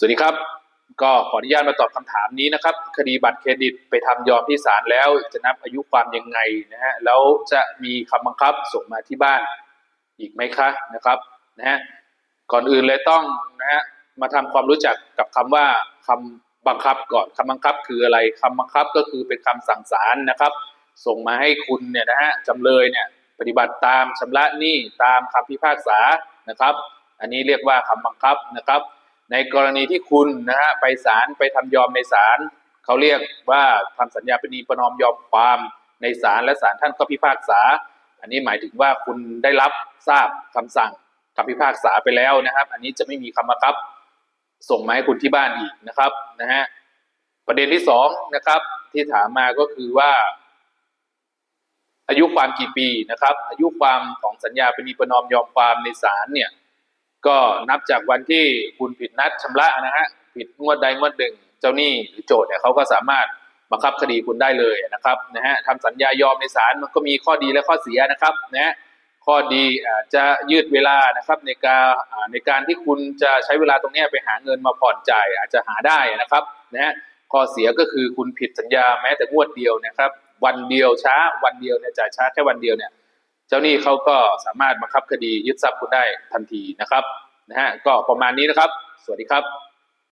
สวัสดีครับ ก็ขออนุญาตมาตอบคำถามนี้นะครับ คดีบัตรเครดิตไปทำยอมที่ศาลแล้ว จะนับอายุความยังไงนะฮะแล้วจะมีคำบังคับส่งมาที่บ้านอีกไหมคะนะครับนะฮะก่อนอื่นเลยต้องนะฮะมาทำความรู้จักกับคำว่าคำบังคับก่อนคำบังคับคืออะไรคำบังคับก็คือเป็นคำสั่งศาลนะครับ ส่งมาให้คุณเนี่ยนะฮะจำเลยเนี่ยปฏิบัติตามชำระหนี้ตามคำพิพากษานะครับ อันนี้เรียกว่าคำบังคับนะครับ ในกรณีที่คุณนะฮะไปศาลไปทำยอมในศาลเขาเรียกว่าทำสัญญาปณีประนอมยอมความในศาลและศาลท่านก็พิพากษา อันนี้หมายถึงว่าคุณได้รับทราบคำสั่งคำพิพากษาไปแล้วนะครับ อันนี้จะไม่มีคำบังคับ ส่งมาให้คุณที่บ้านอีกนะครับนะฮะประเด็นที่สองนะครับ ที่ถามมาก็คือว่า อายุความกี่ปีนะครับ อายุความของสัญญาปณีประนอมยอมความในศาลเนี่ย ก็นับจากวันที่คุณผิดนัดชำระนะฮะผิดงวดใดงวดหนึ่ง เจ้าหนี้หรือโจทย์เนี่ยเขาก็สามารถบังคับคดีคุณได้เลยนะครับนะฮะทำสัญญายอมในศาลมันก็มีข้อดีและข้อเสียนะครับนะฮะข้อดีอาจจะยืดเวลานะครับในการในการที่คุณจะใช้เวลาตรงนี้ไปหาเงินมาผ่อนจ่ายอาจจะหาได้นะครับนะฮะข้อเสียก็คือคุณผิดสัญญาแม้แต่งวดเดียวนะครับ วันเดียวช้าวันเดียวเนี่ยจ่ายช้าแค่วันเดียวเนี่ย เจ้าหนี้เขาก็สามารถบังคับคดียึดทรัพย์คุณได้ทันทีนะครับนะฮะก็ประมาณนี้นะครับ สวัสดีครับ